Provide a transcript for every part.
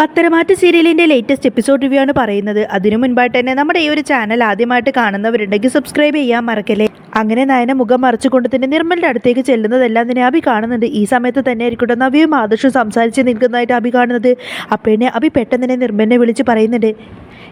പത്തരമാറ്റ് സീരിയലിന്റെ latest episode review ആണ് പറയുന്നത്. അതിനു മുൻപായിട്ട് തന്നെ നമ്മുടെ ഈ ഒരു ചാനൽ ആദ്യമായിട്ട് കാണുന്നവരുണ്ടെങ്കിൽ സബ്സ്ക്രൈബ് ചെയ്യാൻ മറക്കല്ലേ? അങ്ങനെ നയന മുഖം മറച്ചുകൊണ്ട് തന്നെ നിർമ്മലിന്റെ അടുത്തേക്ക് ചെല്ലുന്നതെല്ലാം തന്നെ അഭി കാണുന്നുണ്ട്. ഈ സമയത്ത് തന്നെ ആയിരിക്കട്ടെ നവിയും ആദർശവും സംസാരിച്ച് നിൽക്കുന്നതായിട്ട് അഭി കാണുന്നത്. അപ്പോഴേ അഭി പെട്ടെന്ന് തന്നെ നിർമ്മലിനെ വിളിച്ച് പറയുന്നുണ്ട്.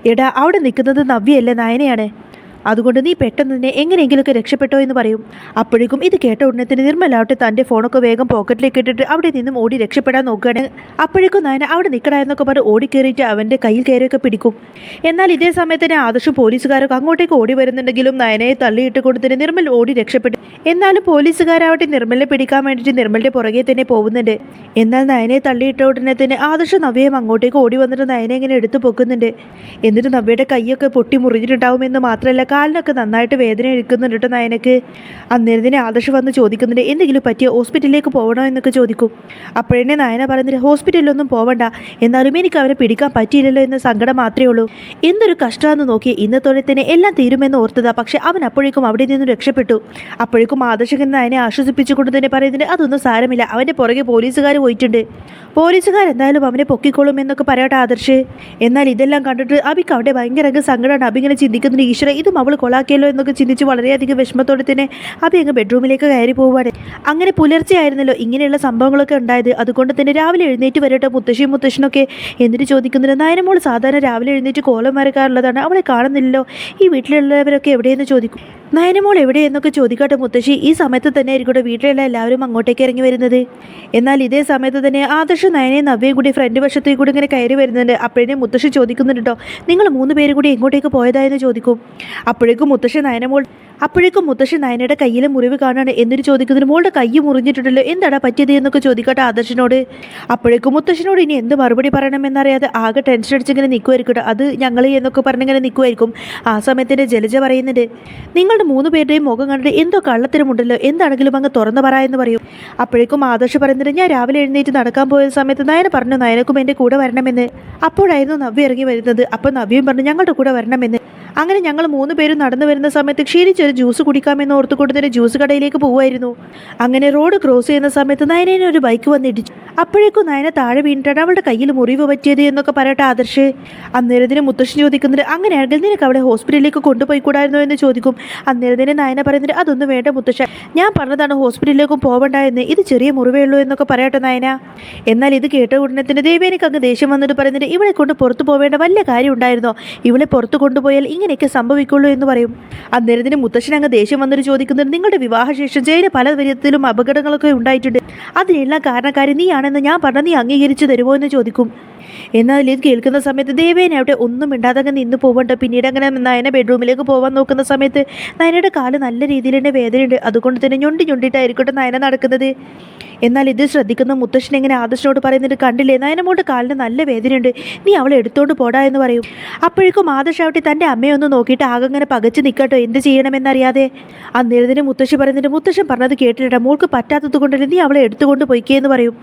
എടാ അവിടെ നിൽക്കുന്നത് നവ്യയല്ലേ? നയനയാണ്. അതുകൊണ്ട് നീ പെട്ടെന്ന് തന്നെ എങ്ങനെയെങ്കിലുമൊക്കെ രക്ഷപ്പെട്ടോ എന്ന് പറയും. അപ്പോഴേക്കും ഇത് കേട്ട ഉടനെ തന്നെ നിർമ്മലാവട്ടെ തന്റെ ഫോണൊക്കെ വേഗം പോക്കറ്റിലേക്ക് ഇട്ടിട്ട് അവിടെ നിന്നും ഓടി രക്ഷപ്പെടാൻ നോക്കുകയാണ്. അപ്പോഴേക്കും നയന അവിടെ നിൽക്കടാ എന്നൊക്കെ പറഞ്ഞ് ഓടിക്കേറിയിട്ട് അവന്റെ കയ്യിൽ കയറിയൊക്കെ പിടിക്കും. എന്നാൽ ഇതേ സമയത്ത് തന്നെ ആദർശം പോലീസുകാരൊക്കെ അങ്ങോട്ടേക്ക് ഓടി വരുന്നുണ്ടെങ്കിലും നയനയെ തള്ളിയിട്ട് കൊണ്ട് തന്നെ നിർമ്മൽ ഓടി രക്ഷപ്പെട്ടു. എന്നാലും പോലീസുകാരാവട്ടെ നിർമ്മലിനെ പിടിക്കാൻ വേണ്ടിയിട്ട് നിർമ്മലിന്റെ പുറകെ തന്നെ പോകുന്നുണ്ട്. എന്നാൽ നയനയെ തള്ളിയിട്ട ഉടനെ തന്നെ ആദർശ നവ്യയും അങ്ങോട്ടേക്ക് ഓടി വന്നിട്ട് നയനെ ഇങ്ങനെ എടുത്തു പൊക്കുന്നുണ്ട്. എന്നിട്ട് നവ്യയുടെ കൈയൊക്കെ പൊട്ടി മുറിഞ്ഞിട്ടുണ്ടാവുമെന്ന് മാത്രമല്ല കാലിനൊക്കെ നന്നായിട്ട് വേദന എടുക്കുന്നുണ്ട് കേട്ടോ നയനക്ക്. അന്നേരത്തിന് ആദർശ് വന്ന് ചോദിക്കുന്നുണ്ട് എന്തെങ്കിലും പറ്റിയ ഹോസ്പിറ്റലിലേക്ക് പോകണോ എന്നൊക്കെ ചോദിക്കും. അപ്പോഴേ നയന പറയുന്നത് ഹോസ്പിറ്റലിലൊന്നും പോവണ്ട. എന്നാലും എനിക്ക് അവരെ പിടിക്കാൻ പറ്റിയില്ലല്ലോ എന്ന സങ്കടം മാത്രമേ ഉള്ളൂ. എന്തൊരു കഷ്ടമാണെന്ന് നോക്കി ഇന്നത്തോടെ തന്നെ എല്ലാം തീരുമെന്ന് ഓർത്തതാ. പക്ഷെ അവൻ അപ്പോഴേക്കും അവിടെ നിന്നും രക്ഷപ്പെട്ടു. അപ്പോഴേക്കും ആദർശകൻ നയനെ ആശ്വസിപ്പിച്ചുകൊണ്ട് തന്നെ പറയുന്നത് അതൊന്നും സാരമില്ല. അവന്റെ പുറകെ പോലീസുകാർ പോയിട്ടുണ്ട്. പോലീസുകാർ എന്തായാലും അവനെ പൊക്കിക്കോളും എന്നൊക്കെ പറയട്ടെ ആദർശ്. എന്നാൽ ഇതെല്ലാം കണ്ടിട്ട് അബിക്ക് അവിടെ ഭയങ്കര സങ്കടമാണ്. അബി ഇങ്ങനെ ചിന്തിക്കുന്നുണ്ട് ഈശ്വര ഇതും അവൾ കൊളാക്കിയല്ലോ എന്നൊക്കെ ചിന്തിച്ച് വളരെയധികം വിഷമത്തോടെ തന്നെ അബി അങ്ങ് ബെഡ്റൂമിലേക്ക് കയറി പോവുകയാണ്. അങ്ങനെ പുലർച്ചെ ആയിരുന്നല്ലോ ഇങ്ങനെയുള്ള സംഭവങ്ങളൊക്കെ ഉണ്ടായത്. അതുകൊണ്ട് തന്നെ രാവിലെ എഴുന്നേറ്റ് വരട്ടെ മുത്തശ്ശിയും മുത്തശ്ശനൊക്കെ. എന്നിട്ട് ചോദിക്കുന്നുണ്ട് നയനമോൾ സാധാരണ രാവിലെ എഴുന്നേറ്റ് കോലം വരക്കാറുള്ളതാണ്. അവളെ കാണുന്നില്ലല്ലോ. ഈ വീട്ടിലുള്ളവരൊക്കെ എവിടെയെന്ന് ചോദിക്കും. നയനമോൾ എവിടെയെന്നൊക്കെ ചോദിക്കട്ടെ മുത്തശ്ശി. ഈ സമയത്ത് തന്നെ ആയിരിക്കട്ടെ വീട്ടിലുള്ള എല്ലാവരും അങ്ങോട്ടേക്ക് ഇറങ്ങി വരുന്നത്. എന്നാൽ ഇതേ സമയത്ത് തന്നെ ആദർശ നയനയും നവ്യയും കൂടി ഫ്രണ്ട് വശത്തേക്ക് കൂടി ഇങ്ങനെ കയറി വരുന്നുണ്ട്. അപ്പോഴേ മുത്തശ്ശി ചോദിക്കുന്നുണ്ട് നിങ്ങൾ മൂന്ന് പേരും കൂടി എങ്ങോട്ടേക്ക് പോയതായെന്ന് ചോദിക്കും. അപ്പോഴേക്കും മുത്തശ്ശി നയനമോൾ അപ്പോഴേക്കും മുത്തശ്ശി നയനയുടെ കയ്യിലെ മുറിവ് കാണാണ് എന്നിട്ട് ചോദിക്കുന്നതിന് മോളുടെ കൈ മുറിഞ്ഞിട്ടുണ്ടല്ലോ. എന്താടാ പറ്റിയത് എന്നൊക്കെ ചോദിക്കട്ടെ ആദർശനോട്. അപ്പോഴേക്കും മുത്തശ്ശനോട് ഇനി എന്ത് മറുപടി പറയണമെന്നറിയാതെ ആകെ ടെൻഷൻ അടിച്ചിങ്ങനെ നിൽക്കുമായിരിക്കട്ടെ അത് ഞങ്ങൾ എന്നൊക്കെ പറഞ്ഞിങ്ങനെ നിൽക്കുമായിരിക്കും ആ സമയത്തിന്റെ ജലജ പറയുന്നുണ്ട് നിങ്ങളുടെ മൂന്ന് പേരുടെയും മുഖം കണ്ടിട്ട് എന്തോ കള്ളത്തരമുണ്ടല്ലോ. എന്താണെങ്കിലും അങ്ങ് തുറന്നു പറ എന്ന് പറയും. അപ്പോഴേക്കും ആദർശ് പറയുന്നുണ്ട് ഞാൻ രാവിലെ എഴുന്നേറ്റ് നടക്കാൻ പോയ സമയത്ത് നയന പറഞ്ഞു നയനക്കും എന്റെ കൂടെ വരണമെന്ന്. അപ്പോഴായിരുന്നു നവ്യ ഇറങ്ങി വരുന്നത്. അപ്പോൾ നവ്യയും പറഞ്ഞു ഞങ്ങളുടെ കൂടെ വരണമെന്ന്. അങ്ങനെ ഞങ്ങൾ മൂന്ന് പേരും നടന്നു വരുന്ന സമയത്ത് ക്ഷീണിച്ചൊരു ജ്യൂസ് കുടിക്കാമെന്ന് ഓർത്തു കൊടുത്തൊരു ജ്യൂസ് കടയിലേക്ക് പോകുമായിരുന്നു അങ്ങനെ റോഡ് ക്രോസ് ചെയ്യുന്ന സമയത്ത് നയനേനെ ഒരു ബൈക്ക് വന്നിടിച്ചു അപ്പോഴേക്കും നയന താഴെ വീണിട്ടാണ് അവളുടെ കയ്യിൽ മുറിവ് പറ്റിയത് എന്നൊക്കെ പറയട്ടെ ആദർശ്. അന്നേരത്തിന് മുത്തശ്ശൻ ചോദിക്കുന്നത് അങ്ങനെയാണെങ്കിൽ നിനക്ക് അവിടെ ഹോസ്പിറ്റലിലേക്ക് കൊണ്ടുപോയി കൊണ്ടുപോയിക്കൂടായിരുന്നോ എന്ന് ചോദിക്കും. അന്നേരത്തിന് നയന പറയുന്നത് അതൊന്നും വേണ്ട മുത്തശ്ശ. ഞാൻ പറഞ്ഞതാണ് ഹോസ്പിറ്റലിലേക്കും പോവണ്ട എന്ന്. ഇത് ചെറിയ മുറിവേ ഉള്ളൂ എന്നൊക്കെ പറയട്ടെ നയന. എന്നാൽ ഇത് കേട്ട ഉടനെ തന്നെ ദേവേനക്ക് അങ്ങ് ദേഷ്യം വന്നിട്ട് പറയുന്നത് ഇവളെ കൊണ്ട് പുറത്തു പോവേണ്ട വലിയ കാര്യം ഉണ്ടായിരുന്നോ? ഇവളെ പുറത്തു കൊണ്ടുപോയാൽ ഇങ്ങനെയൊക്കെ സംഭവിക്കുള്ളൂ എന്ന് പറയും. അന്നേരത്തിന് മുത്തശ്ശൻ അങ്ങ് ദേഷ്യം വന്നിട്ട് ചോദിക്കുന്നത് നിങ്ങളുടെ വിവാഹശേഷം ജയന് പല വിധത്തിലും അപകടങ്ങളൊക്കെ ഉണ്ടായിട്ടുണ്ട്. അതിനെല്ലാം കാരണക്കാരി നീയാണെന്ന് ഞാൻ പറഞ്ഞ നീ അംഗീകരിച്ചു തരുമോ എന്ന് ചോദിക്കും. എന്നാൽ ഇത് കേൾക്കുന്ന സമയത്ത് ദേവേനെ അവിടെ ഒന്നും മിണ്ടാതെ നിന്ന് പോകണ്ട പിന്നീട് അങ്ങനെ നയന ബെഡ്റൂമിലേക്ക് പോകാൻ നോക്കുന്ന സമയത്ത് നയനയുടെ കാൽ നല്ല രീതിയിൽ തന്നെ വേദനയുണ്ട്. അതുകൊണ്ട് തന്നെ ഞൊണ്ടി ഞൊണ്ടിട്ടായിരിക്കട്ടെ നയന നടക്കുന്നത്. എന്നാൽ ഇത് ശ്രദ്ധിക്കുന്ന മുത്തശ്ശൻ എങ്ങനെ ആദർശനോട് പറയുന്നുണ്ട് കണ്ടില്ലേ? നയനമോട്ട് കാലിന് നല്ല വേദനയുണ്ട്. നീ അവളെ എടുത്തോണ്ട് പോടാ എന്ന് പറയും. അപ്പോഴേക്കും ആദർശാവട്ടെ തന്റെ അമ്മയെ ഒന്ന് നോക്കിയിട്ട് ആകെ അങ്ങനെ പകച്ച് നിൽക്കട്ടോ. എന്ത് ചെയ്യണമെന്നറിയാതെ. അന്നേരത്തിന് മുത്തശ്ശി പറയുന്നുണ്ട് മുത്തശ്ശൻ പറഞ്ഞത് കേട്ടിട്ടാ മോൾക്ക് പറ്റാത്തത് കൊണ്ടല്ലേ നീ അവളെ എടുത്തുകൊണ്ട് പോയിക്കേ എന്ന് പറയും.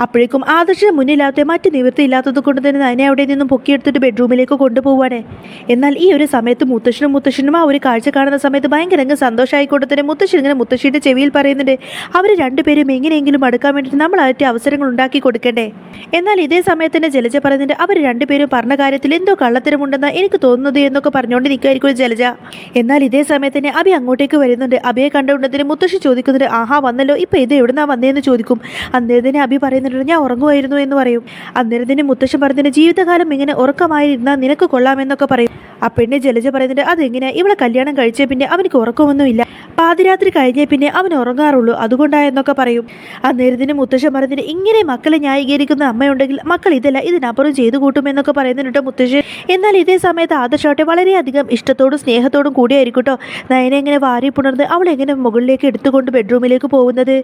അപ്പോഴേക്കും ആദർശന് മുന്നിലാത്ത മറ്റ് നിവൃത്തിയില്ലാത്തത് കൊണ്ട് തന്നെ നയനെ അവിടെ നിന്നും പൊക്കിയെടുത്തിട്ട് ബെഡ്റൂമിലേക്ക് കൊണ്ടുപോവാണ് എന്നാൽ ഈ ഒരു സമയത്ത് മുത്തശ്ശനും മുത്തശ്ശനും ആ ഒരു കാഴ്ച കാണുന്ന സമയത്ത് ഭയങ്കര അങ്ങ് സന്തോഷമായിക്കൊണ്ട് തന്നെ മുത്തശ്ശൻ ഇങ്ങനെ മുത്തശ്ശിയുടെ ചെവിയിൽ പറയുന്നുണ്ട് അവർ രണ്ടുപേരും എങ്ങനെയെങ്കിലും അടുക്കാൻ വേണ്ടിയിട്ട് നമ്മൾ അവർക്ക് അവസരങ്ങൾ ഉണ്ടാക്കി കൊടുക്കണ്ടേ? എന്നാൽ ഇതേ സമയത്ത് തന്നെ ജലജ പറയുന്നുണ്ട് അവർ രണ്ടുപേരും പറഞ്ഞ കാര്യത്തിൽ എന്തോ കള്ളത്തരമുണ്ടെന്ന് എനിക്ക് തോന്നുന്നത് എന്നൊക്കെ പറഞ്ഞുകൊണ്ട് നിൽക്കുമായിരിക്കും ജലജ. എന്നാൽ ഇതേ സമയത്ത് തന്നെ അബി അങ്ങോട്ടേക്ക് വരുന്നുണ്ട് അബിയെ കണ്ടുകൊണ്ടതിന് മുത്തശ്ശി ചോദിക്കുന്നുണ്ട് ആഹാ വന്നല്ലോ ഇപ്പം ഇത് എവിടുന്നാ വന്നതെന്ന് ചോദിക്കും. അന്നേരത്തിന് അബി പറയുന്നുണ്ട് ഞാൻ ഉറങ്ങുമായിരുന്നു എന്ന് പറയും. അന്നേരത്തിന് മുത്തശ്ശൻ പറഞ്ഞതിന് ജീവിതകാലം ഇങ്ങനെ ഉറക്കമായിരുന്നാൽ നിനക്ക് കൊള്ളാമെന്നൊക്കെ പറയും. ആ പെണ്ണ് ജലജ പറയുന്നുണ്ട് അതെങ്ങനെയാ? ഇവളെ കല്യാണം കഴിച്ച പിന്നെ അവനക്ക് ഉറക്കമൊന്നുമില്ല. പാതിരാത്രി കഴിഞ്ഞേ പിന്നെ അവൻ ഉറങ്ങാറുള്ളൂ. അതുകൊണ്ടായെന്നൊക്കെ പറയും. അന്നേരത്തിന് മുത്തശ്ശൻ പറയുന്നത് ഇങ്ങനെ മക്കളെ ന്യായീകരിക്കുന്ന അമ്മയുണ്ടെങ്കിൽ മക്കൾ ഇതല്ല ഇതിനപ്പുറം ചെയ്തു കൂട്ടുമെന്നൊക്കെ പറയുന്നുണ്ട് മുത്തശ്ശൻ. എന്നാൽ ഇതേ സമയത്ത് ആദർശോട്ടെ വളരെയധികം ഇഷ്ടത്തോടും സ്നേഹത്തോടും കൂടിയായിരിക്കും കേട്ടോ നയനെ എങ്ങനെ വാരി പുണർന്ന് അവൾ എങ്ങനെ മുകളിലേക്ക് എടുത്തുകൊണ്ട് ബെഡ്റൂമിലേക്ക് പോകുന്നത്?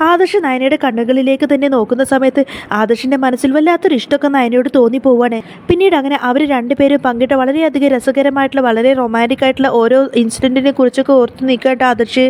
ആദർശ് നയനയുടെ കണ്ണുകളിലേക്ക് തന്നെ നോക്കുന്ന സമയത്ത് ആദർശിന്റെ മനസ്സിൽ വല്ലാത്തൊരു ഇഷ്ടമൊക്കെ നയനയോട് തോന്നി പോവാണ് പിന്നീട് അങ്ങനെ അവർ രണ്ടുപേരും പങ്കിട്ട വളരെയധികം രസകരമായിട്ടുള്ള വളരെ റൊമാന്റിക് ആയിട്ടുള്ള ഓരോ ഇൻസിഡന്റിനെ കുറിച്ചൊക്കെ ഓർത്ത് നിൽക്കട്ടെ ആദർശ്.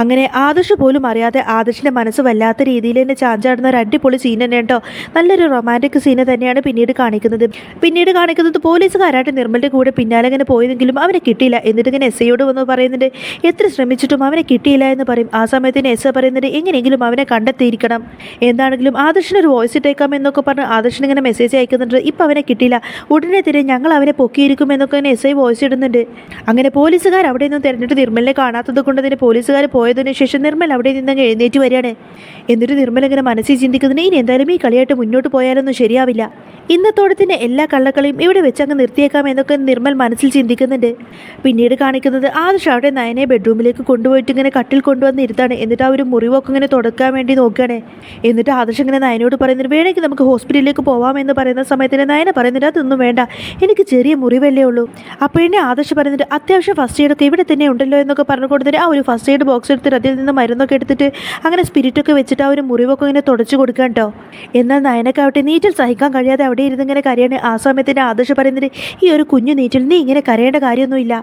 അങ്ങനെ ആദർശ് പോലും അറിയാതെ ആദർശിന്റെ മനസ്സ് വല്ലാത്ത രീതിയിൽ തന്നെ ചാഞ്ചാടുന്ന ഒരു അടിപൊളി സീൻ തന്നെ കേട്ടോ നല്ലൊരു റൊമാന്റിക് സീന് തന്നെയാണ് പിന്നീട് കാണിക്കുന്നത്. പിന്നീട് കാണിക്കുന്നത് പോലീസുകാരായിട്ട് നിർമ്മലിന്റെ കൂടെ പിന്നാലെ ഇങ്ങനെ പോയതെങ്കിലും അവനെ കിട്ടിയില്ല. എന്നിട്ട് ഇങ്ങനെ എസ് ഐയോട് വന്ന് പറയുന്നുണ്ട് എത്ര ശ്രമിച്ചിട്ടും അവനെ കിട്ടിയില്ല എന്ന് പറയും. ആ സമയത്തിന് എസ് പറയുന്നുണ്ട് എങ്ങനെയെങ്കിലും അവനെ കണ്ടെത്തിയിരിക്കണം. എന്താണെങ്കിലും ആദർശിനൊരു വോയിസ് ഇട്ടേക്കാം എന്നൊക്കെ പറഞ്ഞ് ആദർശിന് ഇങ്ങനെ മെസ്സേജ് അയക്കുന്നുണ്ട്. ഇപ്പം അവനെ കിട്ടിയില്ല. ഉടനെ തന്നെ ഞങ്ങൾ അവനെ പൊക്കിയിരിക്കും എന്നൊക്കെ ഇങ്ങനെ എസ് ഐ വോയിസ് ഇടുന്നുണ്ട്. അങ്ങനെ പോലീസുകാർ അവിടെ നിന്നും തിരഞ്ഞിട്ട് നിർമ്മലിനെ കാണാത്തത് കൊണ്ട് തന്നെ പോലീസുകാർ പോയതിനു ശേഷം നിർമ്മൽ അവിടെ നിന്ന് എഴുന്നേറ്റ് വരികയാണ്. എന്നിട്ട് നിർമ്മൽ ഇങ്ങനെ മനസ്സിൽ ചിന്തിക്കുന്നതിന് ഇനി എന്തായാലും ഈ കളിയായിട്ട് മുന്നോട്ട് പോയാലൊന്നും ശരിയാവില്ല. ഇന്നത്തോടെ തന്നെ എല്ലാ കള്ളക്കളിയും ഇവിടെ വെച്ച് അങ്ങ് നിർത്തിയേക്കാം എന്നൊക്കെ നിർമ്മൽ മനസ്സിൽ ചിന്തിക്കുന്നുണ്ട്. പിന്നീട് കാണിക്കുന്നത് ആദർശ് അവിടെ നയനെ ബെഡ്റൂമിലേക്ക് കൊണ്ടുപോയിട്ട് ഇങ്ങനെ കട്ടിൽ കൊണ്ടുവന്ന് ഇരുത്താണ്. എന്നിട്ട് ആ ഒരു മുറിവൊക്കെ ഇങ്ങനെ തുടക്കാൻ വേണ്ടി നോക്കുകയാണ്. എന്നിട്ട് ആദർശ് ഇങ്ങനെ നയനോട് പറയുന്നത് വേണമെങ്കിൽ നമുക്ക് ഹോസ്പിറ്റലിലേക്ക് പോവാമെന്ന് പറയുന്ന സമയത്തിന് നയന പറയുന്നത് അതൊന്നും വേണ്ട. എനിക്ക് ചെറിയ മുറിവല്ലേ ഉള്ളൂ. അപ്പോഴേ ആദർശ് പറയുന്നത് അത്യാവശ്യം ഫസ്റ്റ് എയ്ഡൊക്കെ ഇവിടെ തന്നെ ഉണ്ടല്ലോ എന്നൊക്കെ പറഞ്ഞു കൊടുത്തിട്ട് ആ ഒരു ഫസ്റ്റ് എയ്ഡ് ബോക്സ് എടുത്തിട്ട് അതിൽ നിന്ന് മരുന്നൊക്കെ എടുത്തിട്ട് അങ്ങനെ സ്പിരിറ്റൊക്കെ വെച്ചിട്ട് ആ ഒരു മുറിവൊക്കെ ഇങ്ങനെ തുടച്ചു കൊടുക്കാൻ കേട്ടോ എന്നാൽ നയനക്കാവട്ടെ നീറ്റിൽ സഹിക്കാൻ കഴിയാതെ അവിടെ ഇരുന്ന് ഇങ്ങനെ കരയാണ്. ആ സമയത്തിന്റെ ആദർശ് പറയുന്നത് ഈ ഒരു കുഞ്ഞു നീറ്റിൽ നീ ഇങ്ങനെ കരയേണ്ട കാര്യമൊന്നുമില്ല.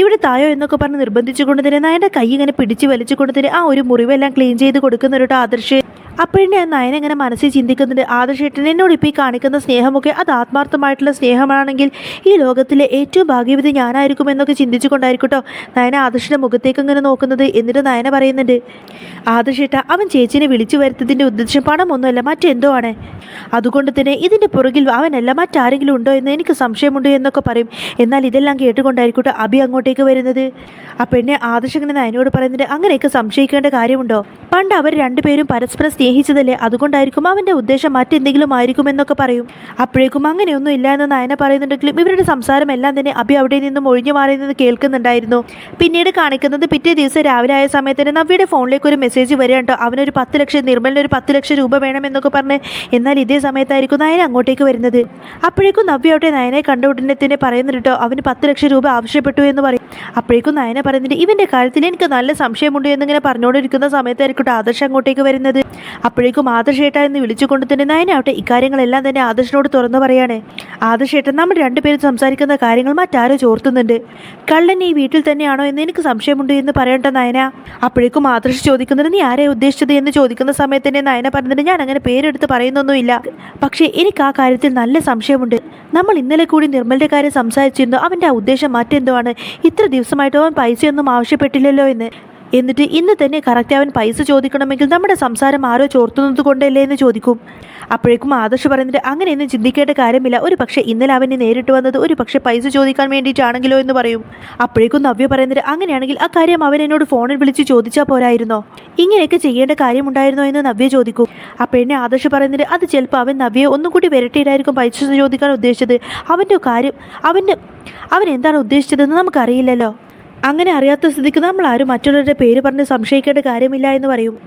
ഇവിടെ തായോ എന്നൊക്കെ പറഞ്ഞ് നിർബന്ധിച്ചുകൊണ്ട് തന്നെ നയന്റെ കൈ ഇങ്ങനെ പിടിച്ച് വലിച്ചുകൊണ്ട് തന്നെ ആ ഒരു മുറിവെല്ലാം ക്ലീൻ ചെയ്ത് കൊടുക്കുന്ന ഒരു ആദർശ്. അപ്പോഴേ നയൻ എങ്ങനെ മനസ്സിൽ ചിന്തിക്കുന്നുണ്ട്. ആദർശേട്ടൻ എന്നോട് ഇപ്പോൾ ഈ കാണിക്കുന്ന സ്നേഹമൊക്കെ അത് ആത്മാർത്ഥമായിട്ടുള്ള സ്നേഹമാണെങ്കിൽ ഈ ലോകത്തിലെ ഏറ്റവും ഭാഗ്യവതി ഞാനായിരിക്കും എന്നൊക്കെ ചിന്തിച്ചുകൊണ്ടായിരിക്കട്ടോ നയന ആദർശിന്റെ മുഖത്തേക്ക് ഇങ്ങനെ നോക്കുന്നത് എന്നിട്ട് നയന പറയുന്നുണ്ട്. ആദർശേട്ട അവൻ ചേച്ചിനെ വിളിച്ചു വരുത്തതിന്റെ ഉദ്ദേശം പണമൊന്നുമല്ല മറ്റെന്തോ ആണ്. അതുകൊണ്ട് തന്നെ ഇതിന്റെ പുറകിൽ അവനല്ല മറ്റാരെങ്കിലും ഉണ്ടോ എന്ന് എനിക്ക് സംശയമുണ്ട് എന്നൊക്കെ പറയും. എന്നാൽ ഇതെല്ലാം കേട്ടുകൊണ്ടായിരിക്കട്ടെ അഭി അങ്ങോട്ടേക്ക് വരുന്നത്. ആ പെണ്ണെ ആദർശ് ഇങ്ങനെ നയനോട് പറയുന്നുണ്ട് അങ്ങനെയൊക്കെ സംശയിക്കേണ്ട കാര്യമുണ്ടോ? പണ്ട് അവർ രണ്ടുപേരും പരസ്പരം സ്നേഹിച്ചതല്ലേ? അതുകൊണ്ടായിരിക്കും അവന്റെ ഉദ്ദേശം മറ്റെന്തെങ്കിലും ആയിരിക്കും എന്നൊക്കെ പറയും. അപ്പോഴേക്കും അങ്ങനെയൊന്നും ഇല്ല എന്ന് നയന പറയുന്നുണ്ടെങ്കിലും ഇവരുടെ സംസാരം എല്ലാം തന്നെ അഭി അവിടെ നിന്നും ഒഴിഞ്ഞു മാറിയെന്ന് കേൾക്കുന്നുണ്ടായിരുന്നു. പിന്നീട് കാണിക്കുന്നത് പിറ്റേ ദിവസം രാവിലെ ആയ സമയത്തിന് നവ്യയുടെ ഫോണിലേക്ക് ഒരു മെസ്സേജ് വരിക കേട്ടോ അവനൊരു പത്ത് ലക്ഷം നിർമ്മലിന് ഒരു പത്ത് ലക്ഷം രൂപ വേണമെന്നൊക്കെ പറഞ്ഞ് എന്നാൽ ഇതേ സമയത്തായിരിക്കും നയന അങ്ങോട്ടേക്ക് വരുന്നത്. അപ്പോഴേക്കും നവ്യ അവിടെ നയനെ കണ്ട ഉടനെ തന്നെ പറയുന്നുണ്ടോ അവന് പത്ത് ലക്ഷം രൂപ ആവശ്യപ്പെട്ടു എന്ന് പറയും. അപ്പോഴേക്കും നയന പറയുന്നുണ്ട് ഇവന്റെ കാര്യത്തിൽ എനിക്ക് നല്ല സംശയമുണ്ട് എന്നിങ്ങനെ പറഞ്ഞുകൊണ്ടിരിക്കുന്ന സമയത്തായിരിക്കും ആദർശം അങ്ങോട്ടേക്ക് വരുന്നത്. അപ്പോഴേക്കും ആദർശേട്ട എന്ന് വിളിച്ചുകൊണ്ട് തന്നെ നയനാവട്ടെ ഇക്കാര്യങ്ങളെല്ലാം തന്നെ ആദർശനോട് തുറന്നു പറയാണ്. ആദർശേട്ടൻ നമ്മൾ രണ്ടുപേരും സംസാരിക്കുന്ന കാര്യങ്ങൾ മറ്റാരോ ചോർത്തുന്നുണ്ട്. കള്ളൻ ഈ വീട്ടിൽ തന്നെയാണോ എന്ന് എനിക്ക് സംശയമുണ്ട് എന്ന് പറയണ്ട നയന. അപ്പോഴേക്കും ആദർശ് ചോദിക്കുന്നത് നീ ആരെ ഉദ്ദേശിച്ചത് എന്ന് ചോദിക്കുന്ന സമയത്ത് തന്നെ നയന പറഞ്ഞിട്ട് ഞാൻ അങ്ങനെ പേരെടുത്ത് പറയുന്നൊന്നുമില്ല. പക്ഷേ എനിക്ക് ആ കാര്യത്തിൽ നല്ല സംശയമുണ്ട്. നമ്മൾ ഇന്നലെ കൂടി നിർമ്മലിന്റെ കാര്യം സംസാരിച്ചിരുന്നു. അവന്റെ ആ ഉദ്ദേശം മറ്റെന്തോ ആണ് ഇത്ര ദിവസമായിട്ട് അവൻ പൈസയൊന്നും ആവശ്യപ്പെട്ടില്ലല്ലോ എന്ന്. എന്നിട്ട് ഇന്ന് തന്നെ കറക്റ്റ് അവൻ പൈസ ചോദിക്കണമെങ്കിൽ നമ്മുടെ സംസാരം ആരോ ചോർത്തുന്നത് കൊണ്ടല്ലേ എന്ന് ചോദിക്കും. അപ്പോഴേക്കും ആദർശ് പറയുന്നത് അങ്ങനെയൊന്നും ചിന്തിക്കേണ്ട കാര്യമില്ല. ഒരു പക്ഷേ ഇന്നലെ അവനെ നേരിട്ട് വന്നത് ഒരു പക്ഷേ പൈസ ചോദിക്കാൻ വേണ്ടിയിട്ടാണെങ്കിലോ എന്ന് പറയും. അപ്പോഴേക്കും നവ്യ പറയുന്നത് അങ്ങനെയാണെങ്കിൽ ആ കാര്യം അവൻ എന്നോട് ഫോണിൽ വിളിച്ച് ചോദിച്ചാൽ പോരായിരുന്നോ? ഇങ്ങനെയൊക്കെ ചെയ്യേണ്ട കാര്യമുണ്ടായിരുന്നോ എന്ന് നവ്യ ചോദിക്കും. അപ്പോഴെന്നെ ആദർശ് പറയുന്നത് അത് ചിലപ്പോൾ അവൻ നവ്യയെ ഒന്നും കൂടി വരട്ടിയിട്ടായിരിക്കും പൈസ ചോദിക്കാൻ ഉദ്ദേശിച്ചത്. അവന്റെ കാര്യം അവന്റെ അവൻ എന്താണ് ഉദ്ദേശിച്ചതെന്ന് നമുക്കറിയില്ലല്ലോ. അങ്ങനെ അറിയാത്ത സ്ഥിതിക്ക് നമ്മൾ ആരും മറ്റുള്ളവരുടെ പേര് പറഞ്ഞ് സംശയിക്കേണ്ട കാര്യമില്ല എന്ന് പറയും.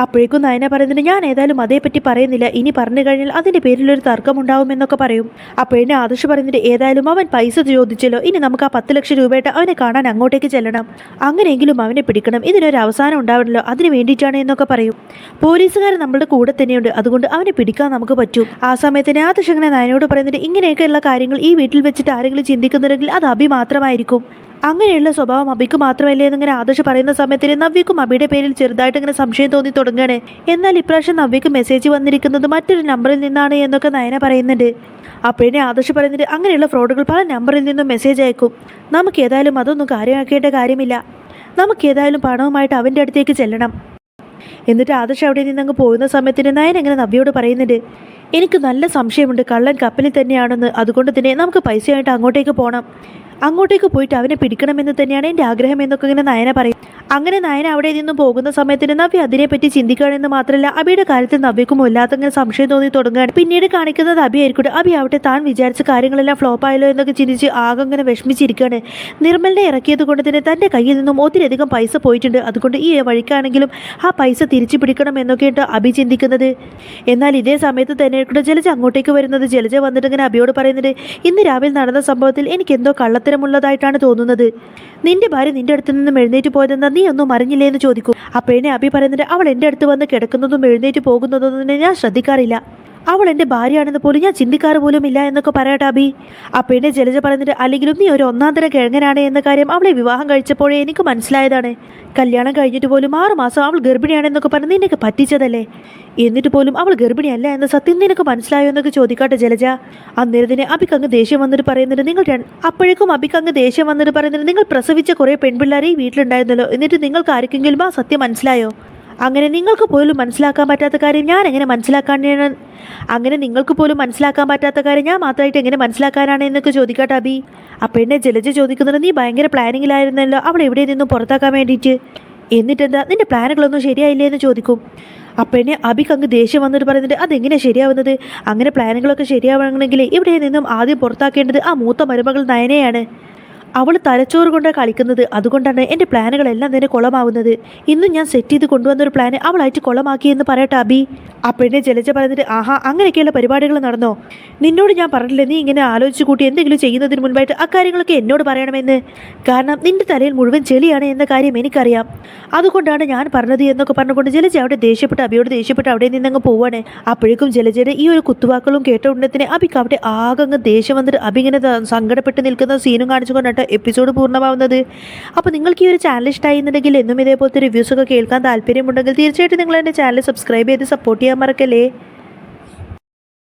അപ്പോഴേക്കും നയന പറയുന്നത് ഞാൻ ഏതായാലും അതേപ്പറ്റി പറയുന്നില്ല. ഇനി പറഞ്ഞു കഴിഞ്ഞാൽ അതിന്റെ പേരിലൊരു തർക്കമുണ്ടാവുമെന്നൊക്കെ പറയും. അപ്പോഴേ ആദർശ് പറയുന്നത് ഏതായാലും അവൻ പൈസ ചോദിച്ചല്ലോ. ഇനി നമുക്ക് ആ പത്ത് ലക്ഷം രൂപയായിട്ട് അവനെ കാണാൻ അങ്ങോട്ടേക്ക് ചെല്ലണം. അങ്ങനെയെങ്കിലും അവനെ പിടിക്കണം. ഇതിനൊരു അവസാനം ഉണ്ടാവണല്ലോ. അതിന് വേണ്ടിയിട്ടാണ് എന്നൊക്കെ പറയും. പോലീസുകാർ നമ്മുടെ കൂടെ തന്നെയുണ്ട്. അതുകൊണ്ട് അവനെ പിടിക്കാൻ നമുക്ക് പറ്റും. ആ സമയത്തിന് ആദർശ് അങ്ങനെ നയനോട് പറയുന്നത് ഇങ്ങനെയൊക്കെയുള്ള കാര്യങ്ങൾ ഈ വീട്ടിൽ വെച്ചിട്ട് ആരെങ്കിലും ചിന്തിക്കുന്നുണ്ടെങ്കിൽ അത് അഭി മാത്രമായിരിക്കും അങ്ങനെയുള്ള സ്വഭാവം അബിക്ക് മാത്രമല്ലേ എന്നിങ്ങനെ ആദർശ് പറയുന്ന സമയത്തിന് നവ്യക്കും അബിയുടെ പേരിൽ ചെറുതായിട്ട് ഇങ്ങനെ സംശയം തോന്നി തുടങ്ങുകയാണ്. എന്നാൽ ഇപ്രാവശ്യം നവ്യക്ക് മെസ്സേജ് വന്നിരിക്കുന്നത് മറ്റൊരു നമ്പറിൽ നിന്നാണ് എന്നൊക്കെ നയന പറയുന്നുണ്ട്. അപ്പോഴേ ആദർശ് പറയുന്നുണ്ട് അങ്ങനെയുള്ള ഫ്രോഡുകൾ പല നമ്പറിൽ നിന്നും മെസ്സേജ് അയക്കും. നമുക്ക് ഏതായാലും അതൊന്നും കാര്യമാക്കേണ്ട കാര്യമില്ല. നമുക്ക് ഏതായാലും പണവുമായിട്ട് അവന്റെ അടുത്തേക്ക് ചെല്ലണം. എന്നിട്ട് ആദർശ് അവിടെ നിന്ന് അങ്ങ് പോകുന്ന സമയത്തിന് നയൻ അങ്ങനെ നവ്യയോട് പറയുന്നുണ്ട് എനിക്ക് നല്ല സംശയമുണ്ട്. കള്ളൻ കപ്പലിൽ തന്നെയാണെന്ന്. അതുകൊണ്ട് തന്നെ നമുക്ക് പൈസയായിട്ട് അങ്ങോട്ടേക്ക് പോകണം അങ്ങോട്ടേക്ക് പോയിട്ട് അവനെ പിടിക്കണമെന്ന് തന്നെയാണ് എന്റെ ആഗ്രഹം എന്നൊക്കെ ഇങ്ങനെ നയന പറയും. അങ്ങനെ നയന അവിടെ നിന്നും പോകുന്ന സമയത്തിന് നവ്യ അതിനെപ്പറ്റി ചിന്തിക്കുകയാണെന്ന് മാത്രമല്ല അബിയുടെ കാര്യത്തിൽ നവ്യക്കും വല്ലാത്തങ്ങനെ സംശയം തോന്നി തുടങ്ങുകയാണ്. പിന്നീട് കാണിക്കുന്നത് അബി ആയിരിക്കട്ടെ അബി അവിടെ താൻ വിചാരിച്ച കാര്യങ്ങളെല്ലാം ഫ്ലോപ്പ് ആയല്ലോ എന്നൊക്കെ ചിന്തിച്ച് ആകെ അങ്ങനെ വിഷമിച്ചിരിക്കുകയാണ്. നിർമ്മലിനെ ഇറക്കിയത് കൊണ്ട് തന്നെ തന്റെ കയ്യിൽ നിന്നും ഒത്തിരിയധികം പൈസ പോയിട്ടുണ്ട്. അതുകൊണ്ട് ഈ വഴിക്കാണെങ്കിലും ആ പൈസ തിരിച്ചു പിടിക്കണം എന്നൊക്കെയാണ് അബി ചിന്തിക്കുന്നത്. എന്നാൽ ഇതേ സമയത്ത് തന്നെ ജലജ അങ്ങോട്ടേക്ക് വരുന്നത്. ജലജ വന്നിട്ട് ഇങ്ങനെ അബിയോട് പറയുന്നുണ്ട് ഇന്ന് രാവിലെ നടന്ന സംഭവത്തിൽ എനിക്ക് എന്തോ കള്ളത്തരമുള്ളതായിട്ടാണ് തോന്നുന്നത്. നിന്റെ ഭാര്യ നിന്റെ അടുത്ത് നിന്നും എഴുന്നേറ്റ് പോയതെന്താ? നീ ഒന്നും അറിഞ്ഞില്ലേ? എന്ന് ചോദിക്കും. അപ്പോഴേ അഭി പറയുന്നത് അവൾ എന്റെ അടുത്ത് വന്ന് കിടക്കുന്നതും എഴുന്നേറ്റ് പോകുന്നതൊന്നും ഞാൻ ശ്രദ്ധിക്കാറില്ല. അവൾ എന്റെ ഭാര്യയാണെന്ന് പോലും ഞാൻ ചിന്തിക്കാറ് പോലും ഇല്ല എന്നൊക്കെ പറയട്ടെ അബി പെണ്ണെ ജലജ പറഞ്ഞിട്ട് അല്ലെങ്കിലും നീ ഒരു ഒന്നാം തരം കിഴങ്ങനാണ് എന്ന കാര്യം അവളെ വിവാഹം കഴിച്ചപ്പോഴേ എനിക്ക് മനസ്സിലായതാണ്. കല്യാണം കഴിഞ്ഞിട്ട് പോലും ആറ് മാസം അവൾ ഗർഭിണിയാണെന്നൊക്കെ പറഞ്ഞ് നിനക്ക് പറ്റിച്ചതല്ലേ? എന്നിട്ട് പോലും അവൾ ഗർഭിണിയല്ല എന്ന സത്യം നിനക്ക് മനസ്സിലായോ എന്നൊക്കെ ചോദിക്കാട്ടെ ജലജ. അന്നേരത്തിന് അബിക്ക് അങ്ങ് ദേഷ്യം വന്നിട്ട് പറയുന്നുണ്ട് നിങ്ങൾ അപ്പോഴേക്കും അബിക്ക് അങ്ങ് ദേഷ്യം വന്നിട്ട് പറയുന്നുണ്ട് നിങ്ങൾ പ്രസവിച്ച കുറേ പെൺപിള്ളേരെ വീട്ടിലുണ്ടായിരുന്നല്ലോ എന്നിട്ട് നിങ്ങൾക്ക് ആർക്കെങ്കിലും ആ സത്യം മനസ്സിലായോ? അങ്ങനെ നിങ്ങൾക്ക് പോലും മനസ്സിലാക്കാൻ പറ്റാത്ത കാര്യം ഞാൻ എങ്ങനെ മനസ്സിലാക്കാനാണ്? അങ്ങനെ നിങ്ങൾക്ക് പോലും മനസ്സിലാക്കാൻ പറ്റാത്ത കാര്യം ഞാൻ മാത്രമായിട്ട് എങ്ങനെ മനസ്സിലാക്കാനാണ് എന്നൊക്കെ ചോദിക്കട്ടെ അബി അപ്പം എന്നെ ജലജ ചോദിക്കുന്നത് നീ ഭയങ്കര പ്ലാനിങ്ങിലായിരുന്നല്ലോ അവൾ എവിടെ നിന്നും പുറത്താക്കാൻ വേണ്ടിയിട്ട്? എന്നിട്ടെന്താ നിന്റെ പ്ലാനുകളൊന്നും ശരിയായില്ലേ എന്ന് ചോദിക്കും. അപ്പം എന്നെ അബിക്ക് അങ്ങ് ദേഷ്യം വന്നിട്ട് പറയുന്നുണ്ട് അതെങ്ങനെ ശരിയാവുന്നത്? അങ്ങനെ പ്ലാനുകളൊക്കെ ശരിയാവണമെങ്കിൽ ഇവിടെ നിന്നും ആദ്യം പുറത്താക്കേണ്ടത് ആ മൂത്ത മരുമകൾ നയനയാണ്. അവൾ തലച്ചോറ് കൊണ്ട് കളിക്കുന്നത്. അതുകൊണ്ടാണ് എന്റെ പ്ലാനുകളെല്ലാം തന്നെ കുളമാവുന്നത്. ഇന്നും ഞാൻ സെറ്റ് ചെയ്ത് കൊണ്ടുവന്നൊരു പ്ലാന് അവളായിട്ട് കുളമാക്കിയെന്ന് പറയട്ടെ അബി. അപ്പോഴേ ജലജ പറഞ്ഞിട്ട് ആഹാ അങ്ങനെയൊക്കെയുള്ള പരിപാടികൾ നടന്നോ? നിന്നോട് ഞാൻ പറഞ്ഞില്ലേ നീ ഇങ്ങനെ ആലോചിച്ച് കൂട്ടി എന്തെങ്കിലും ചെയ്യുന്നതിന് മുൻപായിട്ട് അക്കാര്യങ്ങളൊക്കെ എന്നോട് പറയണമെന്ന്? കാരണം നിന്റെ തലയിൽ മുഴുവൻ ചെളിയാണ് എന്ന കാര്യം എനിക്കറിയാം. അതുകൊണ്ടാണ് ഞാൻ പറഞ്ഞത് എന്നൊക്കെ പറഞ്ഞുകൊണ്ട് ജലജ അവിടെ ദേഷ്യപ്പെട്ട് അബിയോട് ദേഷ്യപ്പെട്ട് അവിടെ നിന്നങ്ങ് പോവാണ്. അപ്പോഴേക്കും ജലജയുടെ ഈ ഒരു കുത്തുവാക്കളും കേട്ട ഉടനെ അബിക്ക് അവിടെ ആകെ ദേഷ്യം വന്നിട്ട് അബി ഇങ്ങനെ സങ്കടപ്പെട്ട് നിൽക്കുന്ന സീനും കാണിച്ചുകൊണ്ടാണ് എപ്പിസോഡ് പൂർണമാവുന്നത്. അപ്പോൾ നിങ്ങൾക്ക് ഈ ഒരു ചാനൽ ഇഷ്ടമായി എന്നുണ്ടെങ്കിൽ എന്നും ഇതേപോലത്തെ റിവ്യൂസൊക്കെ കേൾക്കാൻ താല്പര്യമുണ്ടെങ്കിൽ തീർച്ചയായിട്ടും നിങ്ങൾ എന്റെ ചാനൽ സബ്സ്ക്രൈബ് ചെയ്ത് സപ്പോർട്ട് ചെയ്യാൻ മറക്കല്ലേ?